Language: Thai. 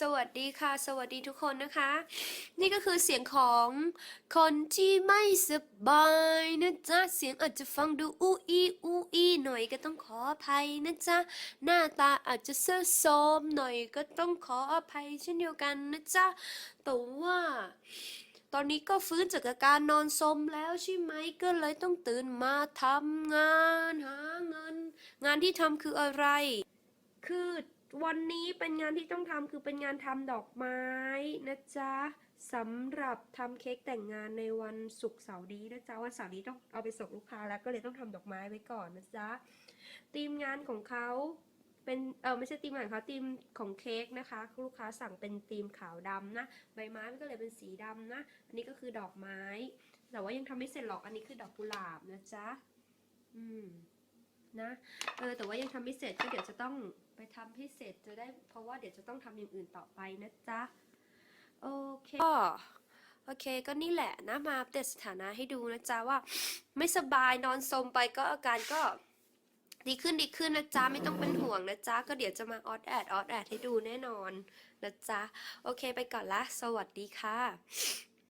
สวัสดีค่ะ สวัสดีทุกคนนะคะ นี่ก็คือเสียงของคนที่ไม่สบายนะจ๊ะ เสียงอาจจะฟังดูอู้อีอู้อีหน่อยก็ต้องขออภัยนะจ๊ะ หน้าตาอาจจะเซอะโซมหน่อยก็ต้องขออภัยเช่นเดียวกันนะจ๊ะ แต่ว่าตอนนี้ก็ฟื้นจากอาการนอนสมแล้วใช่ไหมก็เลยต้องตื่นมาทำงานหาเงิน งานที่ทำคืออะไร คือ วันนี้เป็นงานที่ต้องทำคือเป็นงานทำดอกไม้นะจ๊ะสำหรับทำเค้กแต่งงานในวันศุกร์เสาร์นี้นะจ๊ะวันเสาร์นี้ต้องเอาไปส่งลูกค้าแล้วก็เลยต้องทำดอกไม้ไว้ก่อนนะจ๊ะทีมงานของเขาเป็นเออไม่ใช่ทีมงานเขาทีมของเค้กนะคะ ลูกค้าสั่งเป็นทีมขาวดำนะใบไม้มันก็เลยเป็นสีดำนะ อันนี้ก็คือดอกไม้ แต่ว่ายังทำไม่เสร็จหรอกอันนี้คือดอกกุหลาบนะจ๊ะอืม นะ เออ แต่ว่ายังทำไม่เสร็จก็เดี๋ยวจะต้องไปทำให้เสร็จจะได้ เพราะว่าเดี๋ยวจะต้องทำอย่างอื่นต่อไปนะจ๊ะ โอเคโอเค ก็นี่แหละนะ มาอัปเดตสถานะให้ดูนะจ๊ะว่า ไม่สบายนอนสมไปก็อาการก็ดีขึ้นดีขึ้นนะจ๊ะ ไม่ต้องเป็นห่วงนะจ๊ะ ก็เดี๋ยวจะมาออดแอดออดแอดให้ดูแน่นอนนะจ๊ะ โอเคไปก่อนละ สวัสดีค่ะ